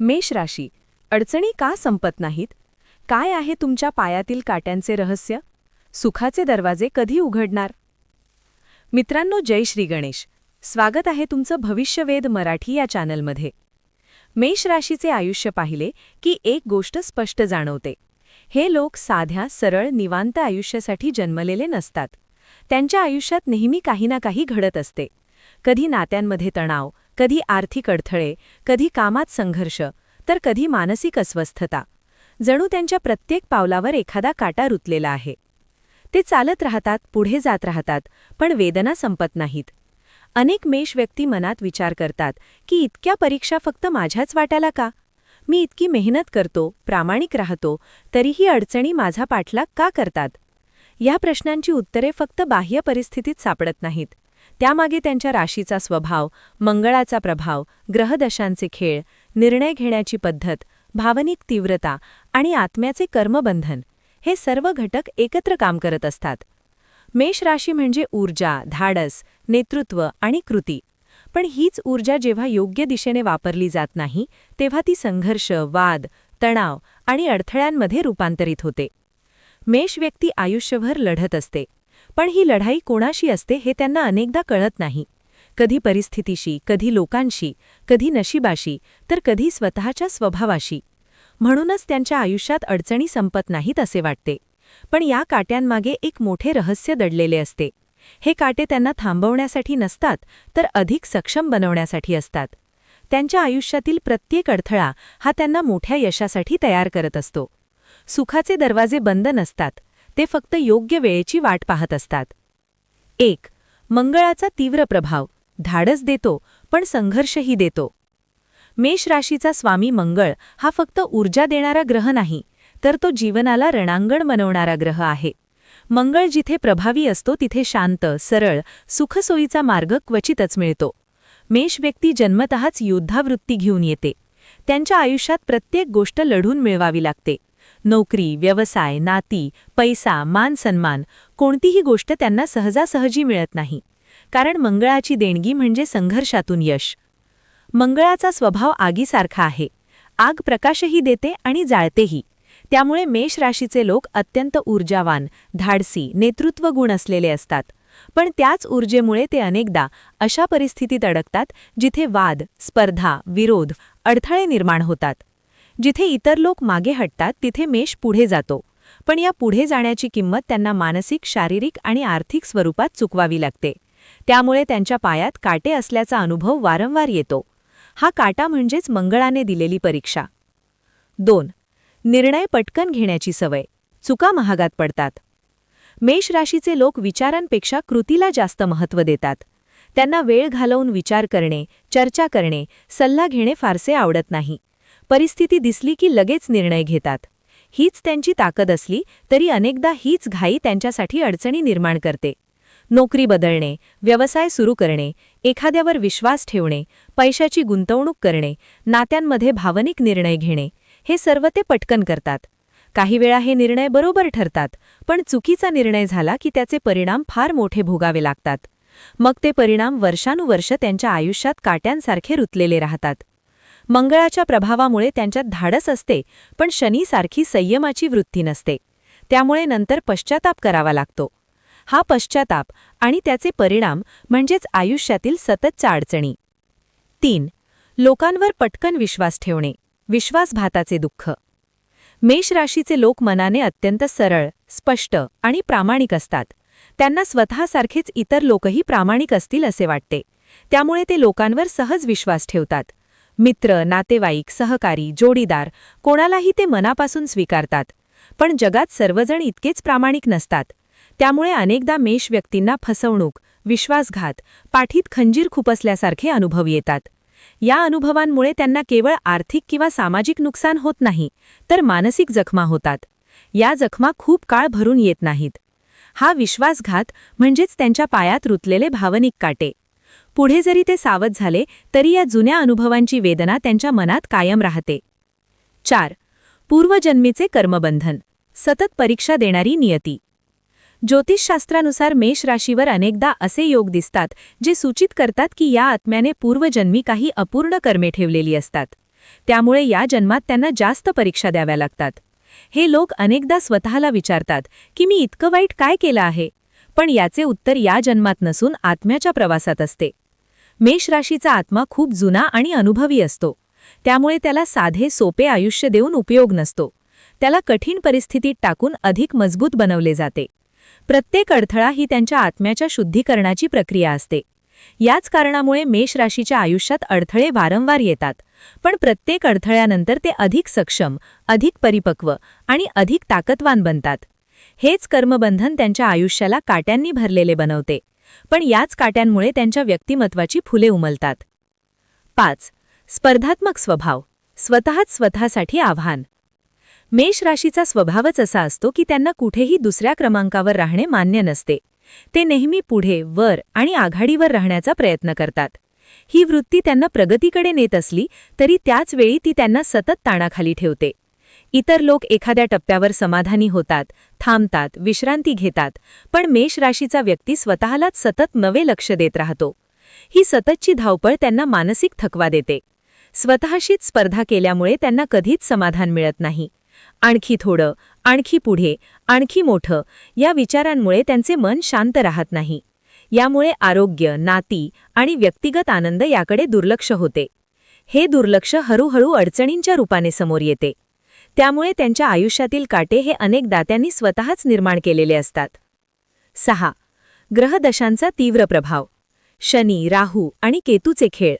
मेष राशी अडचणी का संपत नाहीत? काय आहे तुमच्या पायातील काट्यांचे रहस्य? सुखाचे दरवाजे कधी उघडणार? मित्रांनो जय श्री गणेश. स्वागत आहे तुमचं भविष्यवेध मराठी या चॅनलमध्ये. मेष राशीचे आयुष्य पाहिले की एक गोष्ट स्पष्ट जाणवते. हे लोक साध्या सरळ निवांत आयुष्यासाठी जन्मलेले नसतात. त्यांच्या आयुष्यात नेहमी काही ना काही घडत असते. कधी नात्यांमध्ये तणाव कधी आर्थिक अडथळे कधी कामात संघर्ष तर कधी मानसिक अस्वस्थता. जणू त्यांच्या प्रत्येक पावलावर एखादा काटा रुतलेला आहे. ते चालत राहतात पुढे जात राहतात पण वेदना संपत नाहीत. अनेक मेष व्यक्ती मनात विचार करतात की इतक्या परीक्षा फक्त माझ्याच वाट्याला का? मी इतकी मेहनत करतो प्रामाणिक राहतो तरीही अडचणी माझा पाठलाग का करतात? या प्रश्नांची उत्तरे फक्त बाह्य परिस्थितीत सापडत नाहीत. त्यामागे त्यांच्या राशीचा स्वभाव मंगळाचा प्रभाव ग्रहदशांचे खेळ निर्णय घेण्याची पद्धत भावनिक तीव्रता आणि आत्म्याचे कर्मबंधन हे सर्व घटक एकत्र काम करत असतात. मेष राशी म्हणजे ऊर्जा धाडस नेतृत्व आणि कृती. पण हीच ऊर्जा जेव्हा योग्य दिशेने वापरली जात नाही तेव्हा ती संघर्ष वाद तणाव आणि अडथळ्यांमध्ये रूपांतरित होते. मेष व्यक्ती आयुष्यभर लढत असते. पण ही लढाई कोणाशी असते हे त्यांना अनेकदा कळत नाही. कधी परिस्थितीशी कधी लोकांशी कधी नशिबाशी तर कधी स्वतःच्या स्वभावाशी. म्हणूनच त्यांच्या आयुष्यात अडचणी संपत नाहीत असे वाटते. पण या काट्यांमागे एक मोठे रहस्य दडलेले असते. हे काटे त्यांना थांबवण्यासाठी नसतात तर अधिक सक्षम बनवण्यासाठी असतात. त्यांच्या आयुष्यातील प्रत्येक अडथळा हा त्यांना मोठ्या यशासाठी तयार करत असतो. सुखाचे दरवाजे बंद नसतात ते फक्त योग्य वेळेची वाट पाहत असतात. एक मंगळाचा तीव्र प्रभाव. धाडस देतो पण संघर्षही देतो. मेष राशीचा स्वामी मंगळ हा फक्त ऊर्जा देणारा ग्रह नाही तर तो जीवनाला रणांगण बनवणारा ग्रह आहे. मंगळ जिथे प्रभावी असतो तिथे शांत सरळ सुखसोयीचा मार्ग क्वचितच मिळतो. मेष व्यक्ती जन्मतःच युद्धावृत्ती घेऊन येते. त्यांच्या आयुष्यात प्रत्येक गोष्ट लढून मिळवावी लागते. नोकरी व्यवसाय नाती पैसा मान सन्मान कोणतीही गोष्ट त्यांना सहजासहजी मिळत नाही. कारण मंगळाची देणगी म्हणजे संघर्षातून यश. मंगळाचा स्वभाव आगीसारखा आहे. आग प्रकाशही देते आणि जाळतेही. त्यामुळे मेष राशीचे लोक अत्यंत ऊर्जावान धाडसी नेतृत्व गुण असलेले असतात. पण त्याच ऊर्जेमुळे ते अनेकदा अशा परिस्थितीत अडकतात जिथे वाद स्पर्धा विरोध अडथळे निर्माण होतात. जिथे इतर लोक मागे हटतात तिथे मेष पुढे जातो. पण या पुढे जाण्याची किंमत त्यांना मानसिक शारीरिक आणि आर्थिक स्वरूपात चुकवावी लागते. त्यामुळे त्यांच्या पायात काटे असल्याचा अनुभव वारंवार येतो. हा काटा म्हणजेच मंगळाने दिलेली परीक्षा. दोन. निर्णय पटकन घेण्याची सवय. चुका महागात पडतात. मेष राशीचे लोक विचारांपेक्षा कृतीला जास्त महत्त्व देतात. त्यांना वेळ घालवून विचार करणे चर्चा करणे सल्ला घेणे फारसे आवडत नाही. परिस्थिती दिसली की लगेच निर्णय घेतात. हीच त्यांची ताकद असली तरी अनेकदा हीच घाई त्यांच्यासाठी अडचणी निर्माण करते. नोकरी बदलणे व्यवसाय सुरू करणे एखाद्यावर विश्वास ठेवणे पैशाची गुंतवणूक करणे नात्यांमध्ये भावनिक निर्णय घेणे हे सर्व ते पटकन करतात. काही वेळा हे निर्णय बरोबर ठरतात पण चुकीचा निर्णय झाला की त्याचे परिणाम फार मोठे भोगावे लागतात. मग ते परिणाम वर्षानुवर्ष त्यांच्या आयुष्यात काट्यांसारखे रुतलेले राहतात. मंगळाच्या प्रभावामुळे त्यांच्यात धाडस असते पण शनीसारखी संयमाची वृत्ती नसते. त्यामुळे नंतर पश्चाताप करावा लागतो. हा पश्चाताप आणि त्याचे परिणाम म्हणजेच आयुष्यातील सततच्या अडचणी. तीन लोकांवर पटकन विश्वास ठेवणे विश्वासघाताचे दुःख. मेष राशीचे लोक मनाने अत्यंत सरळ स्पष्ट आणि प्रामाणिक असतात. त्यांना स्वतःसारखेच इतर लोकही प्रामाणिक असतील असे वाटते. त्यामुळे ते लोकांवर सहज विश्वास ठेवतात. मित्र नातेवाईक सहकारी जोडीदार कोणालाही ते मनापासून स्वीकारतात. पण जगात सर्वजण इतकेच प्रामाणिक नसतात. त्यामुळे अनेकदा मेष व्यक्तींना फसवणूक विश्वासघात पाठीत खंजीर खुपसल्यासारखे अनुभव येतात. या अनुभवांमुळे त्यांना केवळ आर्थिक किंवा सामाजिक नुकसान होत नाही तर मानसिक जखमा होतात. या जखमा खूप काळ भरून येत नाहीत. हा विश्वासघात म्हणजेच त्यांच्या पायात रुतलेले भावनिक काटे. पुढे जरी ते सावध झाले तरी या जुन्या अनुभवांची वेदना त्यांच्या मनात कायम राहते. चार. पूर्वजन्मीचे कर्मबंधन. सतत परीक्षा देणारी नियती. ज्योतिषशास्त्रानुसार मेष राशीवर अनेकदा असे योग दिसतात जे सूचित करतात की या आत्म्याने पूर्वजन्मी काही अपूर्ण कर्मे ठेवलेली असतात. त्यामुळे या जन्मात त्यांना जास्त परीक्षा द्याव्या लागतात. हे लोक अनेकदा स्वतःला विचारतात की मी इतकं वाईट काय केलं आहे? पण याचे उत्तर या जन्मात नसून आत्म्याच्या प्रवासात असते. मेष राशीचा आत्मा खूप जुना आणि अनुभवी असतो. त्यामुळे त्याला साधे सोपे आयुष्य देऊन उपयोग नसतो. त्याला कठीण परिस्थितीत टाकून अधिक मजबूत बनवले जाते. प्रत्येक अडथळा ही त्यांच्या आत्म्याच्या शुद्धीकरणाची प्रक्रिया असते. याच कारणामुळे मेष राशीच्या आयुष्यात अडथळे वारंवार येतात. पण प्रत्येक अडथळ्यानंतर ते अधिक सक्षम अधिक परिपक्व आणि अधिक ताकदवान बनतात. हेच कर्मबंधन त्यांच्या आयुष्याला काट्यांनी भरलेले बनवते. पण याच काट्यांमुळे त्यांच्या व्यक्तिमत्वाची फुले उमलतात. पाच. स्पर्धात्मक स्वभाव. स्वतःच स्वतःसाठी आव्हान. मेष राशीचा स्वभावच असा असतो की त्यांना कुठेही दुसऱ्या क्रमांकावर राहणे मान्य नसते. ते नेहमी पुढे वर आणि आघाडीवर राहण्याचा प्रयत्न करतात. ही वृत्ती त्यांना प्रगतीकडे नेत असली तरी त्याच वेळी ती त्यांना सतत ताणाखाली ठेवते. इतर लोक एखाद्या टप्प्यावर समाधानी होतात थांबतात विश्रांती घेतात पण मेष राशीचा व्यक्ती स्वतःलाच सतत नवे लक्ष देत राहतो. ही सततची धावपळ त्यांना मानसिक थकवा देते. स्वतःशीच स्पर्धा केल्यामुळे त्यांना कधीच समाधान मिळत नाही. आणखी थोडं आणखी पुढे आणखी मोठं या विचारांमुळे त्यांचे मन शांत राहत नाही. यामुळे आरोग्य नाती आणि व्यक्तिगत आनंद याकडे दुर्लक्ष होते. हे दुर्लक्ष हळूहळू अडचणींच्या रूपाने समोर येते. त्यामुळे त्यांच्या आयुष्यातील काटे हे अनेक दात्यांनी स्वतःच निर्माण केलेले असतात. सहा. ग्रहदशांचा तीव्र प्रभाव. शनी राहू आणि केतूचे खेळ.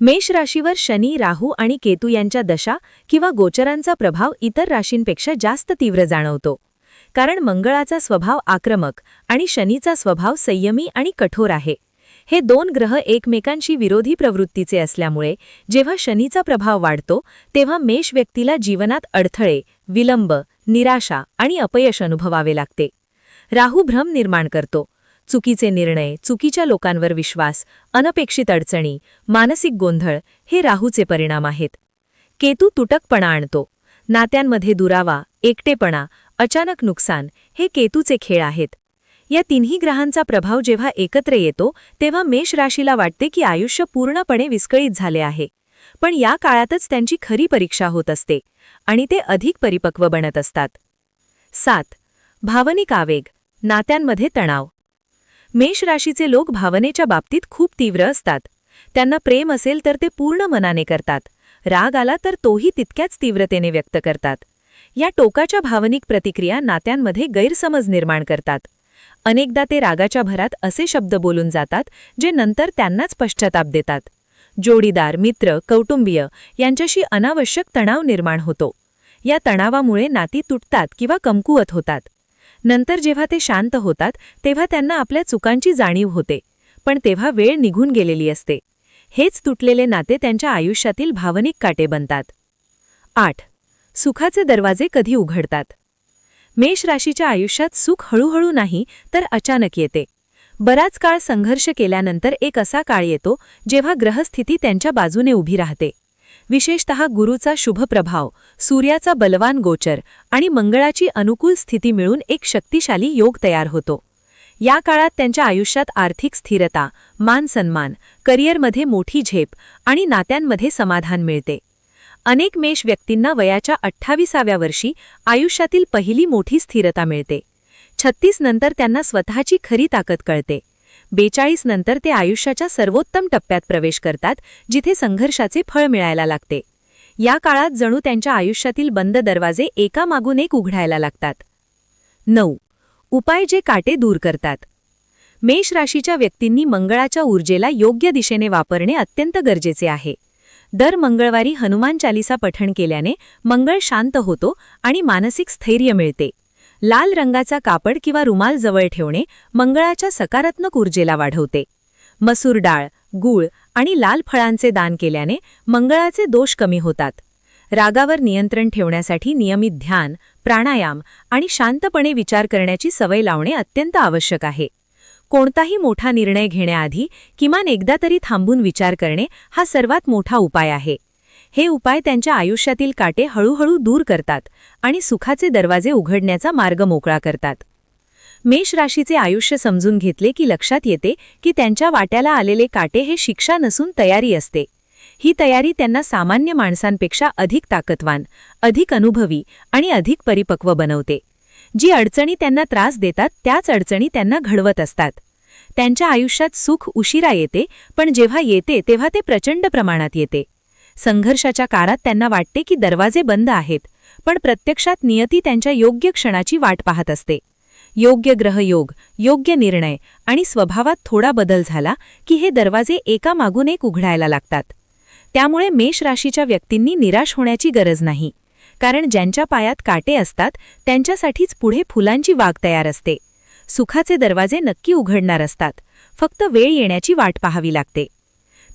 मेष राशीवर शनी राहू आणि केतू यांच्या दशा किंवा गोचरांचा प्रभाव इतर राशींपेक्षा जास्त तीव्र जाणवतो. कारण मंगळाचा स्वभाव आक्रमक आणि शनीचा स्वभाव संयमी आणि कठोर आहे. हे दोन ग्रह एकमेकांशी विरोधी प्रवृत्तीचे असल्यामुळे जेव्हा शनीचा प्रभाव वाढतो तेव्हा मेष व्यक्तीला जीवनात अडथळे विलंब निराशा आणि अपयश अनुभवावे लागते. राहू भ्रम निर्माण करतो. चुकीचे निर्णय चुकीच्या लोकांवर विश्वास अनपेक्षित अडचणी मानसिक गोंधळ हे राहूचे परिणाम आहेत. केतू तुटकपणा आणतो. नात्यांमध्ये दुरावा एकटेपणा अचानक नुकसान हे केतूचे खेळ आहेत. या तिन्ही ग्रहांचा प्रभाव जेव्हा एकत्र येतो तेव्हा मेष राशीला वाटते की आयुष्य पूर्णपणे विस्कळीत झाले आहे. पण या काळातच त्यांची खरी परीक्षा होत असते आणि ते अधिक परिपक्व बनत असतात. सात. भावनिक आवेग नात्यांमध्ये तणाव. मेष राशीचे लोक भावनेच्या बाबतीत खूप तीव्र असतात. त्यांना प्रेम असेल तर ते पूर्ण मनाने करतात. राग आला तर तोही तितक्याच तीव्रतेने व्यक्त करतात. या टोकाच्या भावनिक प्रतिक्रिया नात्यांमध्ये गैरसमज निर्माण करतात. अनेकदा ते रागाच्या भरात असे शब्द बोलून जातात जे नंतर त्यांनाच पश्चाताप देतात. जोडीदार मित्र कौटुंबीय यांच्याशी अनावश्यक तणाव निर्माण होतो. या तणावामुळे नाती तुटतात किंवा कमकुवत होतात. नंतर जेव्हा ते शांत होतात तेव्हा त्यांना आपल्या चुकांची जाणीव होते पण तेव्हा वेळ निघून गेलेली असते. हेच तुटलेले नाते त्यांच्या आयुष्यातील भावनिक काटे बनतात. आठ. सुखाचे दरवाजे कधी उघडतात? मेष राशीच्या आयुष्यात सुख हळूहळू नाही तर अचानक येते. बराच काळ संघर्ष केल्यानंतर एक असा काळ येतो जेव्हा ग्रहस्थिती त्यांच्या बाजूने उभी राहते. विशेषतः गुरुचा शुभ प्रभाव सूर्याचा बलवान गोचर आणि मंगळाची अनुकूल स्थिती मिळून एक शक्तिशाली योग तयार होतो. या काळात त्यांच्या आयुष्यात आर्थिक स्थिरता मान सन्मान करिअरमध्ये मोठी झेप आणि नात्यांमध्ये समाधान मिळते. अनेक मेष व्यक्तींना वयाच्या अठ्ठावीसाव्या वर्षी आयुष्यातील पहिली मोठी स्थिरता मिळते. छत्तीस नंतर त्यांना स्वतःची खरी ताकद कळते. बेचाळीस नंतर ते आयुष्याच्या सर्वोत्तम टप्प्यात प्रवेश करतात जिथे संघर्षाचे फळ मिळायला लागते. या काळात जणू त्यांच्या आयुष्यातील बंद दरवाजे एकामागून एक उघडायला लागतात. नऊ. उपाय जे काटे दूर करतात. मेष राशीच्या व्यक्तींनी मंगळाच्या ऊर्जेला योग्य दिशेने वापरणे अत्यंत गरजेचे आहे. दर मंगळवारी हनुमान चालिसा पठण केल्याने मंगळ शांत होतो आणि मानसिक स्थैर्य मिळते. लाल रंगाचा कापड किंवा रुमाल जवळ ठेवणे मंगळाच्या सकारात्मक ऊर्जेला वाढवते. मसूर डाळ गूळ आणि लाल फळांचे दान केल्याने मंगळाचे दोष कमी होतात. रागावर नियंत्रण ठेवण्यासाठी नियमित ध्यान प्राणायाम आणि शांतपणे विचार करण्याची सवय लावणे अत्यंत आवश्यक आहे. कोणताही मोठा निर्णय घेण्याआधी किमान एकदा तरी थांबून विचार करणे हा सर्वात मोठा उपाय आहे. हे उपाय त्यांच्या आयुष्यातील काटे हळूहळू दूर करतात आणि सुखाचे दरवाजे उघडण्याचा मार्ग मोकळा करतात. मेष राशीचे आयुष्य समजून घेतले की लक्षात येते की त्यांच्या वाट्याला आलेले काटे हे शिक्षा नसून तयारी असते. ही तयारी त्यांना सामान्य माणसांपेक्षा अधिक ताकदवान अधिक अनुभवी आणि अधिक परिपक्व बनवते. जी अडचणी त्यांना त्रास देतात त्याच अडचणी त्यांना घडवत असतात. त्यांच्या आयुष्यात सुख उशिरा येते पण जेव्हा येते तेव्हा ते प्रचंड प्रमाणात येते. संघर्षाच्या काळात त्यांना वाटते की दरवाजे बंद आहेत पण प्रत्यक्षात नियती त्यांच्या योग्य क्षणाची वाट पाहत असते. योग्य ग्रहयोग योग्य निर्णय आणि स्वभावात थोडा बदल झाला की हे दरवाजे एका मागून एक उघडायला लागतात. त्यामुळे मेष राशीच्या व्यक्तींनी निराश होण्याची गरज नाही. कारण ज्यांच्या पायात काटे असतात त्यांच्यासाठीच पुढे फुलांची वाघ तयार असते. सुखाचे दरवाजे नक्की उघडणार असतात. फक्त वेळ येण्याची वाट पाहावी लागते.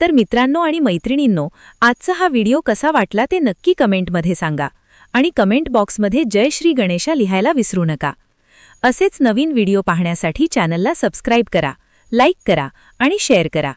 तर मित्रांनो आणि मैत्रिणींनो आजचा हा व्हिडिओ कसा वाटला ते नक्की कमेंटमध्ये सांगा. आणि कमेंट बॉक्समध्ये जय श्री गणेशा लिहायला विसरू नका. असेच नवीन व्हिडिओ पाहण्यासाठी चॅनलला सबस्क्राईब करा लाईक करा आणि शेअर करा.